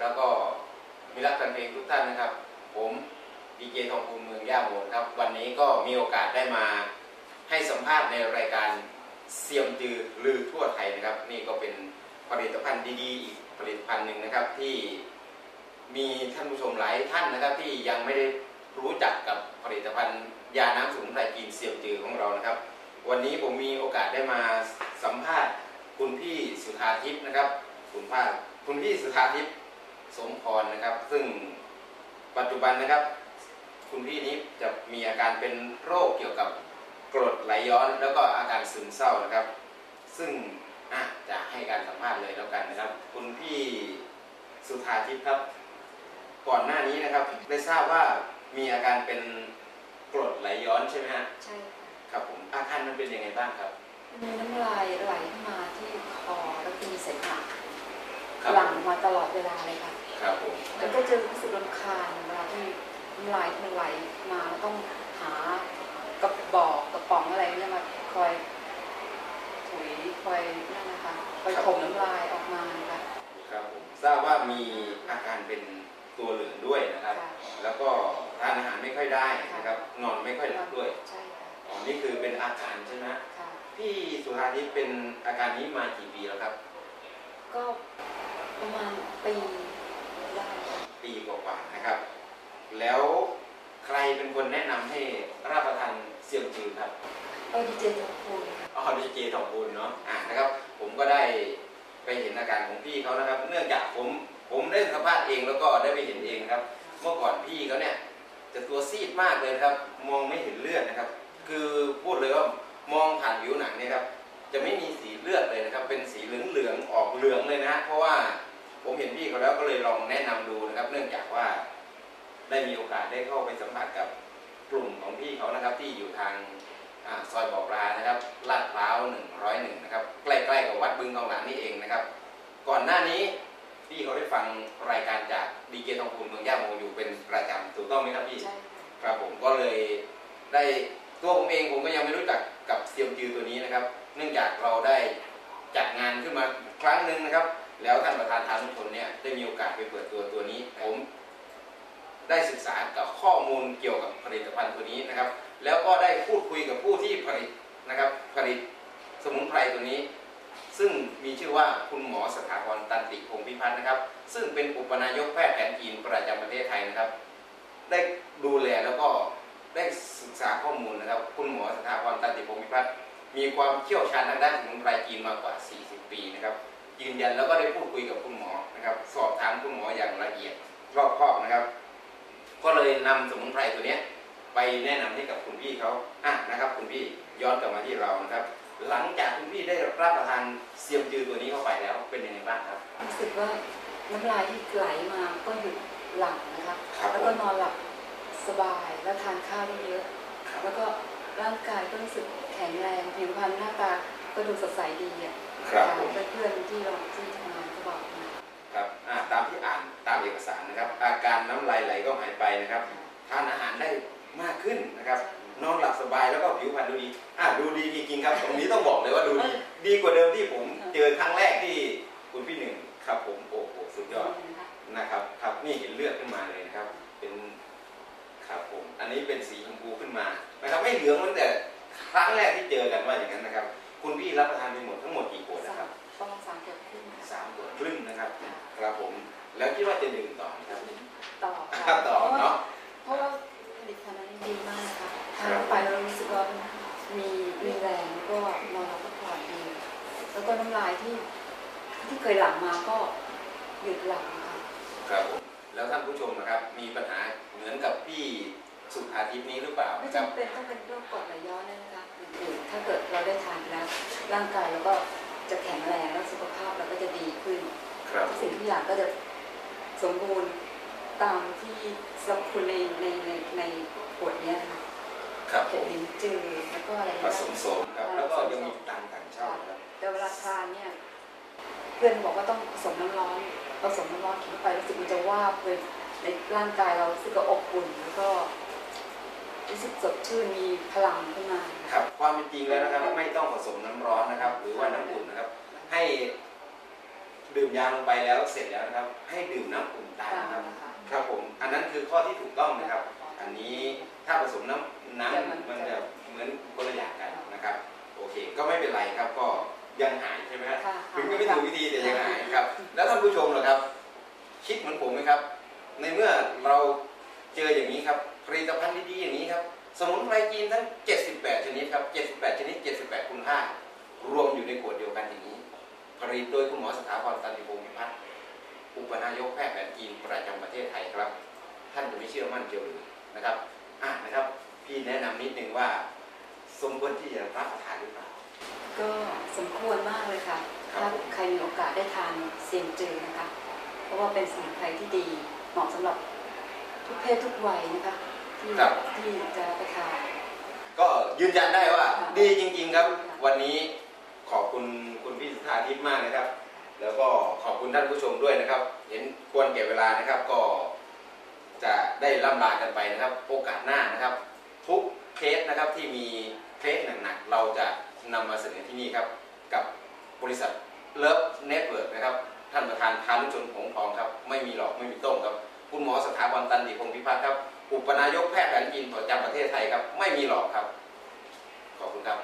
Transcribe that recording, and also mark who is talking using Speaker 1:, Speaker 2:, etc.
Speaker 1: แล้วก็มิรักกันเพลงทุกท่านนะครับ ผมดีเจทองภูมิเมืองย่าโมครับ วันนี้ก็มีโอกาสได้มาให้สัมภาษณ์ในรายการเสียมจือลือทั่วไทยนะครับ นี่ก็เป็นผลิตภัณฑ์ดีๆอีกผลิตภัณฑ์หนึ่งนะครับที่มีท่านผู้ชมหลายท่านนะครับ ที่ยังไม่ได้รู้จักกับผลิตภัณฑ์ยาน้ำสมุนไพรจีนเสียมจือของเรานะครับ วันนี้ผมมีโอกาสได้มาสัมภาษณ์คุณพี่สุธาทิพย์นะครับ คุณภาคคุณพี่สุธาทิพย์ สมพรนะครับ ซึ่งปัจจุบันนะครับ คุณพี่นี้จะมีอาการเป็นโรคเกี่ยวกับกรดไหลย้อน แล้วก็อาการซึมเศร้านะครับ ซึ่งอะจะให้การสัมภาษณ์เลยแล้วกันนะครับ คุณพี่สุธาทิพย์ครับ ก่อนหน้านี้นะครับได้ทราบว่ามีอาการเป็นกรดไหลย้อนใช่ไหมฮะ
Speaker 2: ใช่ค่ะ
Speaker 1: ครับผมอาการมันเป็นยังไงบ้างครับ
Speaker 2: มีน้ำลายไหลเข้ามาที่คอแล้วก็มีเสมหะ
Speaker 1: ครับ
Speaker 2: หลั่งมาตลอดเวลาเลยค่ะ
Speaker 1: ครับผม
Speaker 2: แล้วก็จะรู้สึกรำคาญเวลาที่น้ำลายที่มันไหลมาแล้วต้องหากระบอกกระป๋องอะไรเนี่ยมาคอยถุยคอยนั่นนะคะคอยถมน้ำลายออกมาค่ะ
Speaker 1: ครับผมทราบว่ามีอาการเป็นตัวเหลืองด้วยนะครับ
Speaker 2: ค่ะ
Speaker 1: แล้วก็ทานอาหารไม่ค่อยได้นะครับ นอนไม่ค่อยหลับด้วย
Speaker 2: ใช่ค่ะ
Speaker 1: อ๋อนี่คือเป็นอาการใช่ไหม
Speaker 2: ค่ะ
Speaker 1: พี่สุธาทิพย์เป็นอาการนี้มากี่ปีแล้วครับ
Speaker 2: ก็ประมาณปีได้ค่ะ
Speaker 1: ปีกว่าๆ นะครับ แล้วใครเป็นคนแนะนำให้รับประทานเสี่ยมจือครับ
Speaker 2: เออดีเจทุกคนค่ะ
Speaker 1: อ๋อดีเจทองคูณเนาะอ่านะครับ ผมก็ได้ไปเห็นอาการของพี่เขานะครับ เนื่องจากผมผมได้สัมภาษณ์เองแล้วก็ได้ไปเห็นเองครับ เมื่อก่อนพี่เขาเนี่ยจะตัวซีดมากเลยนะครับ มองไม่เห็นเลือดนะครับ เห็นพี่เขาแล้วก็เลยลองแนะนำดูนะครับ เนื่องจากว่าได้มีโอกาสได้เข้าไปสัมผัสกับกลุ่มของพี่เขานะครับ ที่อยู่ทางอาซอยบอกรานะครับลาดพร้าว101นะครับใกล้ๆกับวัดบึงทองหลางนี่เองนะครับ ก่อนหน้านี้พี่เขาได้ฟังรายการจากดีเจทองคุณเมืองย่าโมอยู่เป็นประจำถูกต้องไหมครับพี่
Speaker 2: ใช่ค่ะ
Speaker 1: ครับผมก็เลยได้ตัวผมเองผมก็ยังไม่รู้จักกับเซียมจือตัวนี้นะครับ เนื่องจากเราได้จัดงานขึ้นมาครั้งหนึ่งนะครับ แล้วท่านประธานทานุชนเนี่ยได้มีโอกาสไปเปิดตัวตัวนี้ผมได้ศึกษากับข้อมูลเกี่ยวกับผลิตภัณฑ์ตัวนี้นะครับ แล้วก็ได้พูดคุยกับผู้ที่ผลิตนะครับผลิตสมุนไพรตัวนี้ ซึ่งมีชื่อว่าคุณหมอสถาพรตันติพงศ์พิพัฒน์นะครับ ซึ่งเป็นอุปนายกแพทย์แผนจีนประจำประเทศไทยนะครับ ได้ดูแลแล้วก็ได้ศึกษาข้อมูลนะครับ คุณหมอสถาพรตันติพงศ์พิพัฒน์มีความเชี่ยวชาญทางด้านสมุนไพรจีนมากกว่า 40 ปีนะครับ ยืนยันแล้วก็ได้พูดคุยกับคุณหมอนะครับ สอบถามคุณหมออย่างละเอียดรอบคอบนะครับ ก็เลยนำสมุนไพรตัวเนี้ยไปแนะนำให้กับคุณพี่เขาอะนะครับคุณพี่ย้อนกลับมาที่เรานะครับ หลังจากคุณพี่ได้รับประทานเซียมจือตัวนี้เข้าไปแล้วเป็นยังไงบ้างครับ
Speaker 2: รู้สึกว่าน้ำลายที่ไหลมาก็หยุดหลั่งนะคะ
Speaker 1: ครับ
Speaker 2: แล้วก็นอนหลับสบายแล้วทานข้าวได้เยอะ
Speaker 1: ครับ
Speaker 2: แล้วก็ร่างกายก็รู้สึกแข็งแรงผิวพรรณหน้าตาก็ดูสดใสดีอะ
Speaker 1: ครับผม
Speaker 2: เพื่อนๆที่เราที่ทำงานก็บอกมา
Speaker 1: ครับอ่าตามที่อ่านตามเอกสารนะครับ อาการน้ำลายไหลก็หายไปนะครับ ทานอาหารได้มากขึ้นนะครับ นอนหลับสบายแล้วก็ผิวพรรณดูดีอ่าดูดีจริงๆครับ ตรงนี้ต้องบอกเลยว่าดูดีดีกว่าเดิมที่ผมเจอครั้งแรกที่คุณพี่หนึ่งครับผมโอ้โหสุดยอด
Speaker 2: นะคะ
Speaker 1: นะครับ ครับนี่เห็นเลือดขึ้นมาเลยนะครับ เป็นครับผม อันนี้เป็นสีชมพูขึ้นมานะครับไม่เหลืองเหมือนแต่ครั้งแรกที่เจอกันว่าอย่างนั้นนะครับ คุณพี่รับประทานไปหมดทั้งหมด คิดว่าจะดื่มต่อไหมครับ
Speaker 2: ต่อ
Speaker 1: ครั
Speaker 2: ค่ะ
Speaker 1: บต่อเนาะ
Speaker 2: เพราะว่าผลิตภัณฑ์นั้นดีมากนะคะทา
Speaker 1: ครั
Speaker 2: น
Speaker 1: บ
Speaker 2: ไปแล้วรู้สึกว่ามีมีแรงแล้วก็นอนหลับพักผ่อนดีแล้วก็น้ำลายที่ที่เคยหลั่งมาก็หยุดหลั่งค่ะ
Speaker 1: ครับผมแล้วท่านผู้ชมนะครับมีปัญหาเหมือนกับพี่สุภาทิพย์นี้หรือเปล่า
Speaker 2: ไม่
Speaker 1: ครับ
Speaker 2: จำเป็นต้องเป็นโรคกรดไหลย้อนเลยนะคะอื่นๆถ้าเกิดเราได้ทานไปแล้ว ร่างกายเราก็จะแข็งแรงแล้วสุขภาพเราก็จะดีขึ้น
Speaker 1: ครับ
Speaker 2: ทุกสิ่งทุกอย่างก็จะ สมบูรณ์ตามที่สรรพคุณในในในในขวดเนี้ยค่ะ
Speaker 1: ครับผ
Speaker 2: เห็ด
Speaker 1: ม
Speaker 2: ลิ้นจือแล้วก็อะไร
Speaker 1: ผสมโสมครับ แล้วก็ยังมีตังต่างชาติครับ
Speaker 2: แต่เวลาทานเนี่ยเพื่อนบอกว่าต้องผสมน้ำร้อนผสมน้ำร้อนกินเข้าไปรู้สึกมันจะวาบเลยในร่างกายเรารู้สึกว่าอบอุ่นแล้วก็รู้สึกสดชื่นมีพลังขึ้นมา
Speaker 1: ครับความเป็นจริงแล้วนะครับไม่ต้องผสมน้ำร้อนนะครับ หรือว่าน้ำอุ่นนะครับ ให้ ดื่มยาลงไปแล้วเสร็จแล้วนะครับ ให้ดื่มน้ำอุ่นตามนะครับ
Speaker 2: ค่ะ
Speaker 1: ครับผม อันนั้นคือข้อที่ถูกต้องนะครับ อันนี้ถ้าผสมน้ำน้ำมันจะเหมือนคนละอย่างกันนะครับ โอเค ก็ไม่เป็นไรครับก็ยังหายใช่ไหมฮะ
Speaker 2: ค่ะ
Speaker 1: ถึงจะไม่ถูกวิธีแต่ยังหายครับ แล้วท่านผู้ชมล่ะครับ คิดเหมือนผมไหมครับ ในเมื่อเราเจออย่างนี้ครับผลิตภัณฑ์ดีๆอย่างนี้ครับสมุนไพรจีนทั้ง 78 ชนิดครับ 78 ชนิด 78 คุณค่ารวมอยู่ในขวดเดียวกันอย่างนี้ ผลิตโดยคุณหมอสถาพรตันติพงศ์พิพัฒน์อุปนายกแพทย์แผนจีนประจำประเทศไทยครับ ท่านจะไม่เชื่อมั่นเจียวหรือนะครับอะนะครับ พี่แนะนำนิดนึงว่า สมควรที่จะรับประทานหรือเปล่า
Speaker 2: ก็สมควรมากเลยค่ะ
Speaker 1: ครับ
Speaker 2: ถ้าใครมีโอกาสได้ทานเซียงจือนะคะ เพราะว่าเป็นสมุนไพรที่ดีเหมาะสำหรับทุกเพศทุกวัยนะคะที่
Speaker 1: ครับ
Speaker 2: ที่จะรับประทาน
Speaker 1: ก็ยืนยันได้ว่า
Speaker 2: ค่ะ
Speaker 1: ดีจริง ๆ ครับ
Speaker 2: ค่ะ
Speaker 1: วันนี้ ขอบคุณคุณพี่สุธาทิพย์มากนะครับ แล้วก็ขอบคุณท่านผู้ชมด้วยนะครับ เห็นควรแก่เวลานะครับ ก็จะได้ล่ำลากันไปนะครับ โอกาสหน้านะครับ ทุกเคสนะครับที่มีเคสหนักๆเราจะนำมาเสนอที่นี่ครับ กับบริษัทเลิฟเน็ตเวิร์กนะครับ ท่านประธานทานุชนผงทองครับ ไม่มีหลอกไม่มีต้มครับ คุณหมอสถาบันตันติพงศ์พิพัฒน์ครับ อุปนายกแพทย์แผนจีนประจำประเทศไทยครับ ไม่มีหลอกครับ ขอบคุณครับ